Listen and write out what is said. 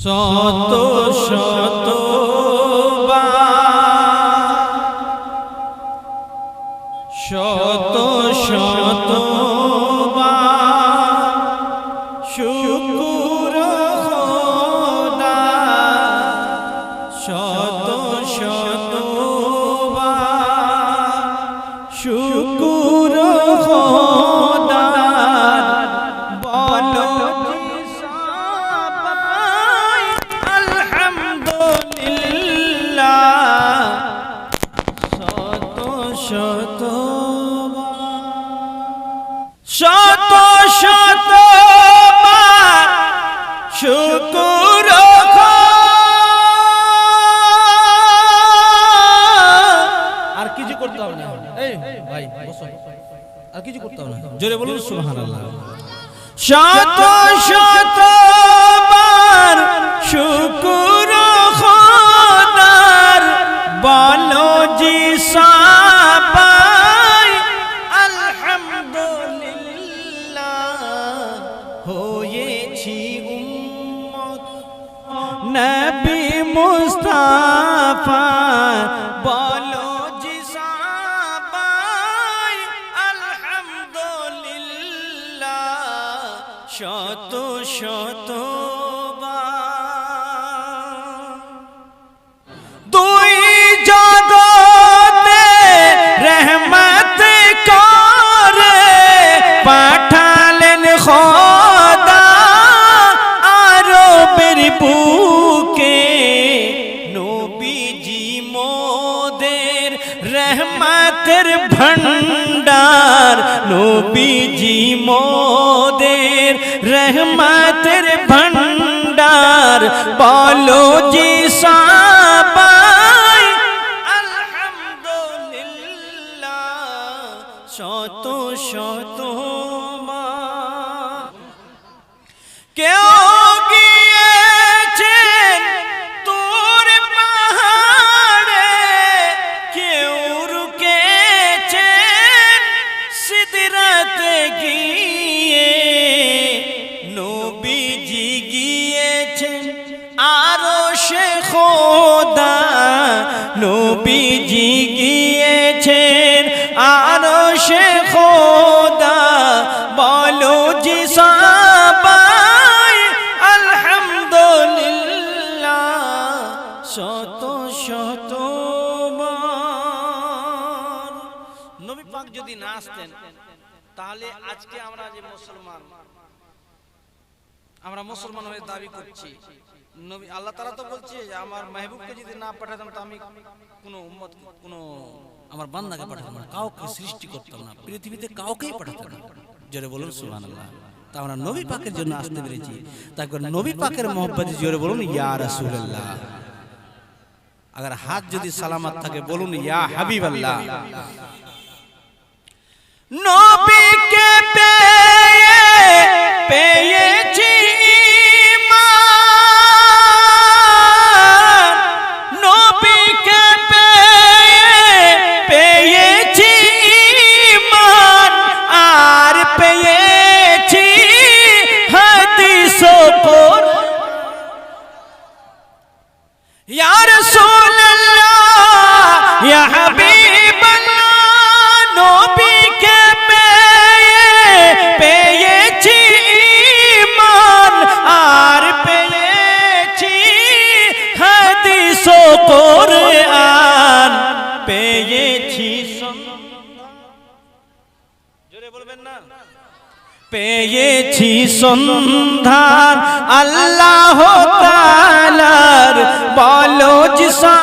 শত শত শত শত শুকুর শত শত শত শত শুকুর আর কিছু করতে হবে না। এই, ভাই আর কিছু করতে হবে না। জোরে বলুন শত শত নবী মুস্তাফা বলো আলহামদুলিল্লাহ শত শত রহমতের ভণ্ডার নবীজি মোদের রহমাতের ভণ্ডার বলো জি সাবাই আলহামদুলিল্লাহ শত শত সে খোদা, বলো জি সাবাই, আলহামদুলিল্লাহ, শত শত। নবী পাক যদি না আসতেন, তাহলে আজকে আমরা যে মুসলমান আমরা মুসলমান হয়ে দাবি করছি। নবী, আল্লাহ তাআলা তো বলছে যে আমার মেহবুবকে যদি না পাঠাতাম তো আমি কোনো উম্মত আমার বান্দাকে পাঠাতাম না, কাউকে সৃষ্টি করতাম না, পৃথিবীতে কাউকেই পাঠাতাম না। জোরে বলুন তা আমরা নবী পাকের জন্য আসতে পেরেছি। তারপর নবী পাকের জোরে বলুন, ইয়া রাসূলুল্লাহ। আগার হাত যদি সালামত থাকে, বলুন, ইয়া হাবিবাল্লাহ। পেয়ে পেয়েছি সন্ধান। আল্লাহ তালার বলো জিসা